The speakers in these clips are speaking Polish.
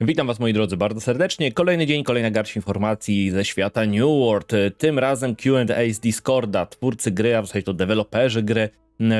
Witam Was moi drodzy bardzo serdecznie. Kolejny dzień, kolejna garść informacji ze świata New World. Tym razem Q&A z Discorda. Twórcy gry, a w zasadzie to deweloperzy gry,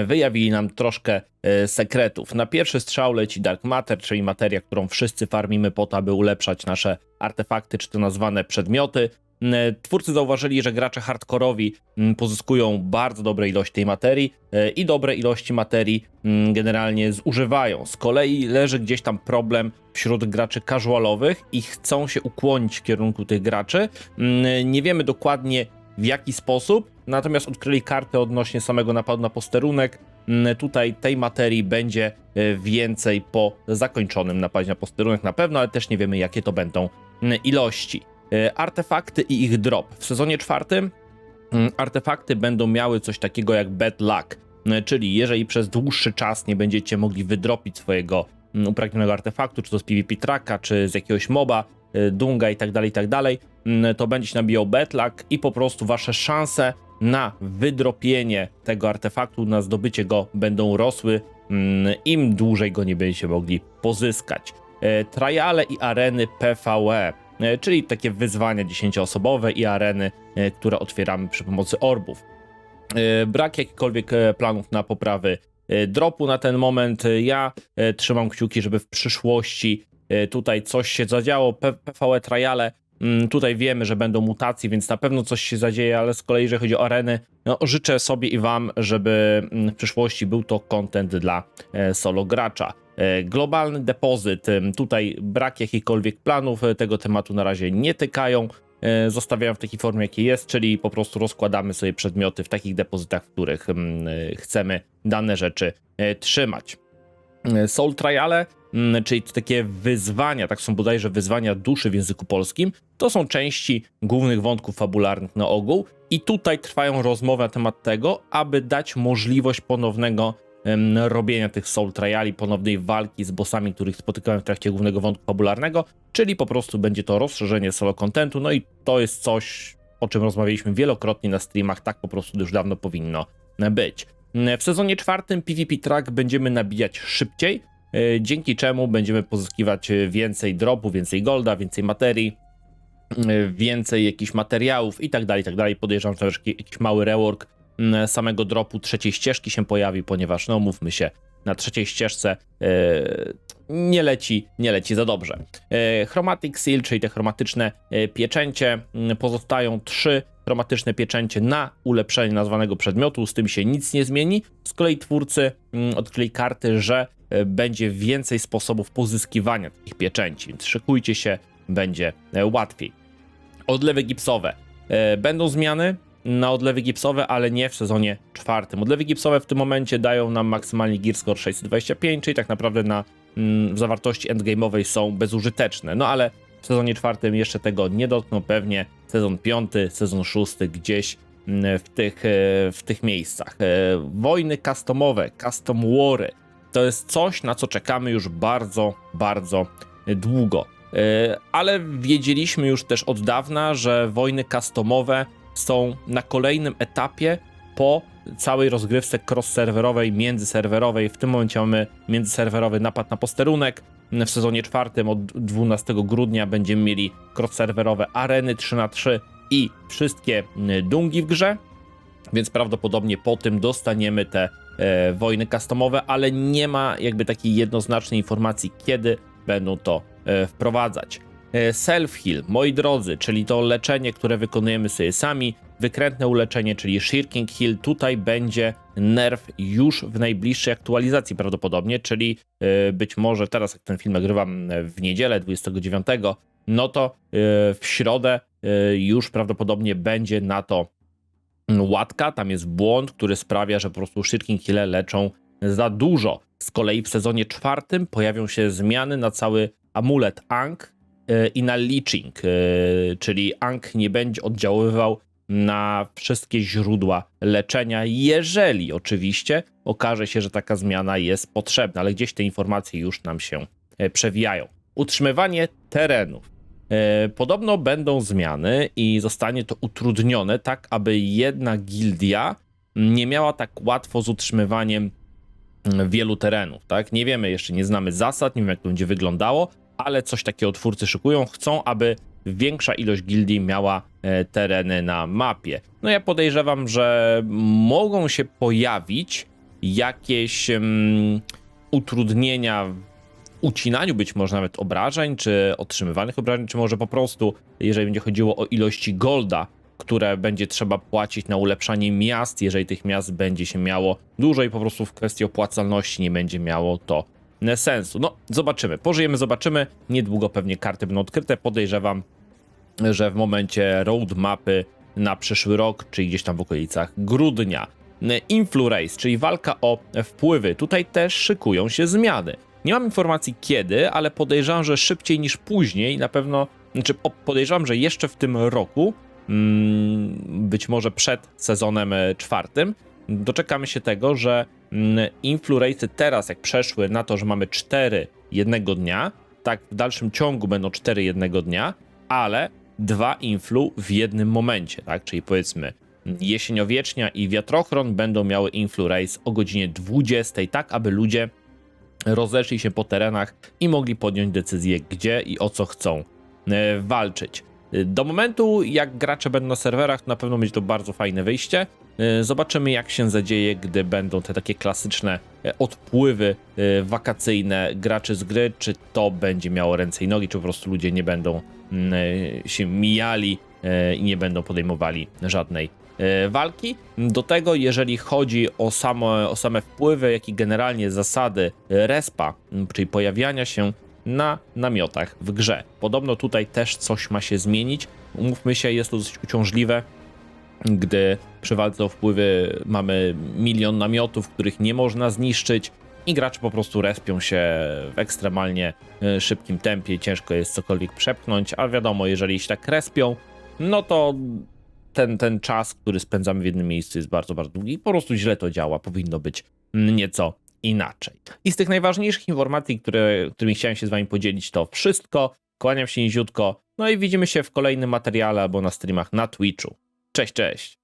wyjawili nam troszkę e, sekretów. Na pierwszy strzał leci Dark Matter, czyli materia, którą wszyscy farmimy po to, aby ulepszać nasze artefakty, czy to nazwane przedmioty. M, Twórcy zauważyli, że gracze hardkorowi m, pozyskują bardzo dobre ilości tej materii e, i dobre ilości materii m, generalnie zużywają. Z kolei leży gdzieś tam problem wśród graczy casualowych i chcą się ukłonić w kierunku tych graczy. Mm, Nie wiemy dokładnie w jaki sposób, natomiast odkryli kartę odnośnie samego napadu na posterunek. Mm, Tutaj tej materii będzie e, więcej po zakończonym napadzie na posterunek na pewno, ale też nie wiemy jakie to będą mm, ilości. E, Artefakty i ich drop. W sezonie czwartym mm, artefakty będą miały coś takiego jak bad luck, Mm, czyli jeżeli przez dłuższy czas nie będziecie mogli wydropić swojego mm, upragnionego artefaktu, czy to z PvP tracka, czy z jakiegoś moba, y, dunga i tak dalej, i tak mm, to będzie się nabijał bad luck i po prostu wasze szanse na wydropienie tego artefaktu, na zdobycie go będą rosły, im dłużej go nie będziecie mogli pozyskać. E, Triale i areny PvE, e, czyli takie wyzwania 10-osobowe i areny, e, które otwieramy przy pomocy orbów. E, Brak jakichkolwiek e, planów na poprawy e, dropu na ten moment. E, Ja e, trzymam kciuki, żeby w przyszłości e, tutaj coś się zadziało. PvE Triale, mm, tutaj wiemy, że będą mutacje, więc na pewno coś się zadzieje, ale z kolei jeżeli chodzi o areny, no, życzę sobie i wam, żeby mm, w przyszłości był to content dla e, solo gracza. E, Globalny depozyt, em, tutaj brak jakichkolwiek planów, e, tego tematu na razie nie tykają. E, zostawiają w takiej formie, jakiej jest, czyli po prostu rozkładamy sobie przedmioty w takich depozytach, w których mm, e, chcemy dane rzeczy e, trzymać. E, Soul Triale, mm, czyli takie wyzwania, tak są bodajże wyzwania duszy w języku polskim, to są części głównych wątków fabularnych na ogół. I tutaj trwają rozmowy na temat tego, aby dać możliwość ponownego robienia tych Soul Triali, ponownej walki z bossami, których spotykałem w trakcie głównego wątku fabularnego, czyli po prostu będzie to rozszerzenie solo contentu, no i to jest coś, o czym rozmawialiśmy wielokrotnie na streamach, tak po prostu już dawno powinno być. W sezonie czwartym PvP track będziemy nabijać szybciej, e, dzięki czemu będziemy pozyskiwać więcej dropu, więcej golda, więcej materii, e, więcej jakichś materiałów i tak dalej, i tak dalej. Podejrzewam, że jakiś mały rework samego dropu trzeciej ścieżki się pojawi, ponieważ, no mówmy się, na trzeciej ścieżce e, nie leci, nie leci za dobrze. E, Chromatic Seal, czyli te chromatyczne e, pieczęcie, m, pozostają trzy chromatyczne pieczęcie na ulepszenie nazwanego przedmiotu, z tym się nic nie zmieni. Z kolei twórcy mm, odkryli karty, że będzie więcej sposobów pozyskiwania takich pieczęci, więc szykujcie się, będzie łatwiej. Odlewy gipsowe. Będą zmiany na odlewy gipsowe, ale nie w sezonie czwartym. Odlewy gipsowe w tym momencie dają nam maksymalnie gear score 625, czyli tak naprawdę na mm, zawartości endgame'owej są bezużyteczne. No ale w sezonie czwartym jeszcze tego nie dotkną, pewnie sezon piąty, sezon szósty gdzieś mm, w tych, e, w tych miejscach. E, Wojny customowe, custom wary, to jest coś, na co czekamy już bardzo, bardzo długo. E, Ale wiedzieliśmy już też od dawna, że wojny customowe są na kolejnym etapie po całej rozgrywce cross-serwerowej, międzyserwerowej. W tym momencie mamy międzyserwerowy napad na posterunek. W sezonie czwartym od 12 grudnia będziemy mieli cross-serwerowe areny 3 na 3 i wszystkie mm, dungi w grze, więc prawdopodobnie po tym dostaniemy te e, wojny customowe, ale nie ma jakby takiej jednoznacznej informacji, kiedy będą to e, wprowadzać. E, Self-heal, moi drodzy, czyli to leczenie, które wykonujemy sobie sami, wykrętne uleczenie, czyli Shirking Heal, tutaj będzie nerf już w najbliższej aktualizacji prawdopodobnie, czyli e, być może teraz, jak ten film nagrywam e, w niedzielę 29, no to w środę już prawdopodobnie będzie na to łatka, tam jest błąd, który sprawia, że po prostu Shirking Heale leczą za dużo. Z kolei w sezonie czwartym pojawią się zmiany na cały amulet e, i na Leeching, e, czyli Ankh nie będzie oddziaływał na wszystkie źródła leczenia, jeżeli oczywiście okaże się, że taka zmiana jest potrzebna, ale gdzieś te informacje już nam się e, przewijają. Utrzymywanie terenów. E, Podobno będą zmiany i zostanie to utrudnione, tak aby jedna gildia nie miała tak łatwo z utrzymywaniem mm, wielu terenów. Tak? Nie wiemy jeszcze, nie znamy zasad, nie wiemy jak to będzie wyglądało, ale coś takiego twórcy szykują. Chcą, aby większa ilość gildii miała e, tereny na mapie. No ja podejrzewam, że mogą się pojawić jakieś utrudnienia w ucinaniu być może nawet obrażeń, czy otrzymywanych obrażeń, czy może po prostu, jeżeli będzie chodziło o ilości golda, które będzie trzeba płacić na ulepszanie miast, jeżeli tych miast będzie się miało dużo i po prostu w kwestii opłacalności nie będzie miało to sensu. No, zobaczymy. Pożyjemy, zobaczymy. Niedługo pewnie karty będą odkryte. Podejrzewam, że w momencie roadmapy na przyszły rok, czyli gdzieś tam w okolicach grudnia. Influ czyli walka o wpływy. Tutaj też szykują się zmiany. Nie mam informacji kiedy, ale podejrzewam, że szybciej niż później. Na pewno, znaczy podejrzewam, że jeszcze w tym roku, mm, być może przed sezonem e, czwartym, doczekamy się tego, że mm, Influ Race'y teraz, jak przeszły na to, że mamy 4 jednego dnia, tak w dalszym ciągu będą 4 jednego dnia, ale dwa influ w jednym momencie, tak? Czyli powiedzmy jesieniowiecznia i wiatrochron będą miały influ race o godzinie 20, tak aby ludzie rozeszli się po terenach i mogli podjąć decyzję, gdzie i o co chcą e, walczyć. Do momentu, jak gracze będą na serwerach, na pewno będzie to bardzo fajne wyjście. E, Zobaczymy, jak się zadzieje, gdy będą te takie klasyczne e, odpływy e, wakacyjne graczy z gry, czy to będzie miało ręce i nogi, czy po prostu ludzie nie będą mm, e, się mijali i nie będą podejmowali żadnej walki. Do tego, jeżeli chodzi o, o same wpływy, jak i generalnie zasady respa, czyli pojawiania się na namiotach w grze. Podobno tutaj też coś ma się zmienić. Umówmy się, jest to dosyć uciążliwe, gdy przy walce o wpływy mamy milion namiotów, których nie można zniszczyć i gracze po prostu respią się w ekstremalnie e, szybkim tempie, ciężko jest cokolwiek przepchnąć, a wiadomo, jeżeli się tak respią, no to ten, ten czas, który spędzamy w jednym miejscu jest bardzo, bardzo długi i po prostu źle to działa, powinno być nieco inaczej. I z tych najważniejszych informacji, które, którymi chciałem się z wami podzielić, to wszystko. Kłaniam się niziutko, no i widzimy się w kolejnym materiale albo na streamach na Twitchu. Cześć, cześć!